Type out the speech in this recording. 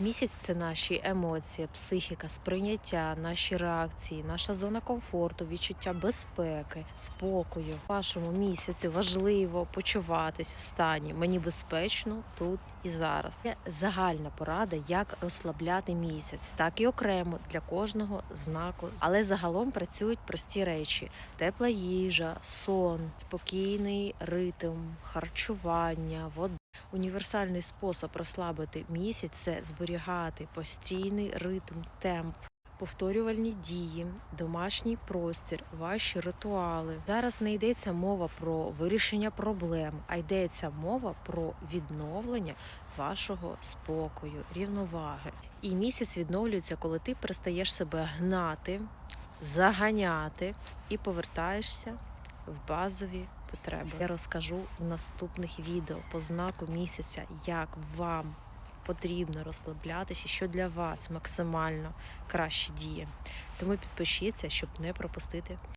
Місяць це наші емоції, психіка, сприйняття, наші реакції, наша зона комфорту, відчуття безпеки, спокою. Вашому місяцю важливо почуватись в стані мені безпечно тут і зараз. Це загальна порада, як розслабляти місяць, так і окремо для кожного знаку. Але загалом працюють прості речі: тепла їжа, сон, спокійний ритм, харчування, вода. Універсальний спосіб розслабити місяць це зберігати постійний ритм, темп, повторювальні дії, домашній простір, ваші ритуали. Зараз не йдеться мова про вирішення проблем, а йдеться мова про відновлення вашого спокою, рівноваги. І місяць відновлюється, коли ти перестаєш себе гнати, заганяти і повертаєшся в базові потреби. Я розкажу в наступних відео по знаку місяця, як вам потрібно розслаблятися, що для вас максимально краще діє. Тому підпишіться, щоб не пропустити